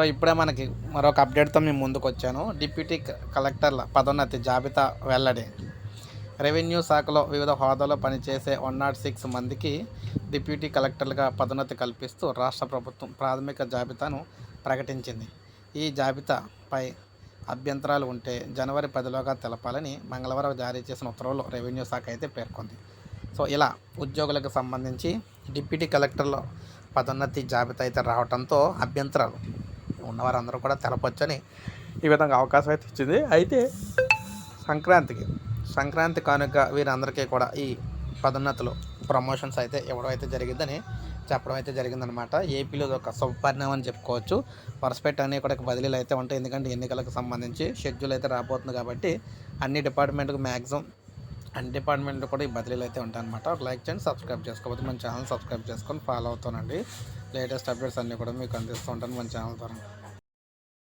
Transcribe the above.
So ఇప్పుడే మనకి మరొక అప్డేట్తో మేము ముందుకు వచ్చాను. డిప్యూటీ కలెక్టర్ల పదోన్నతి జాబితా వెల్లడి. రెవెన్యూ శాఖలో వివిధ హోదాలో పనిచేసే వన్ నాట్ సిక్స్ మందికి డిప్యూటీ కలెక్టర్లుగా పదోన్నతి కల్పిస్తూ రాష్ట్ర ప్రభుత్వం ప్రాథమిక జాబితాను ప్రకటించింది. ఈ జాబితాపై అభ్యంతరాలు ఉంటే జనవరి పదిలోగా తెలపాలని మంగళవారం జారీ చేసిన ఉత్తర్వులు రెవెన్యూ శాఖ అయితే పేర్కొంది. సో ఇలా ఉద్యోగులకు సంబంధించి డిప్యూటీ కలెక్టర్లో పదోన్నతి జాబితా అయితే రావడంతో అభ్యంతరాలు ఉన్నవారందరూ కూడా తెలపొచ్చని ఈ విధంగా అవకాశం అయితే ఇచ్చింది అయితే సంక్రాంతికి సంక్రాంతి కానుక వీరందరికీ కూడా ఈ పదోన్నతులు ప్రమోషన్స్ అయితే ఇవ్వడం అయితే జరిగిందని చెప్పడం అయితే జరిగిందనమాట ఏపీలో ఒక శుభపరిణామం అని చెప్పుకోవచ్చు. వరుసపెట్టి అన్నీ కూడా బదిలీలు అయితే ఉంటాయి. ఎందుకంటే ఎన్నికలకు సంబంధించి షెడ్యూల్ అయితే రాబోతుంది కాబట్టి అన్ని డిపార్ట్మెంట్కి మ్యాక్సిమం అన్ని డిపార్ట్మెంట్లు కూడా ఈ బదిలీలు అయితే ఉంటాయి అనమాట ఒక లైక్ చేయండి సబ్స్క్రైబ్ చేసుకోవచ్చు మన ఛానల్ సబ్స్క్రైబ్ చేసుకొని ఫాలో అవుతానండి లేటెస్ట్ అప్డేట్స్ అన్నీ కూడా మీకు అందిస్తూ ఉంటాను మన ఛానల్ ద్వారా.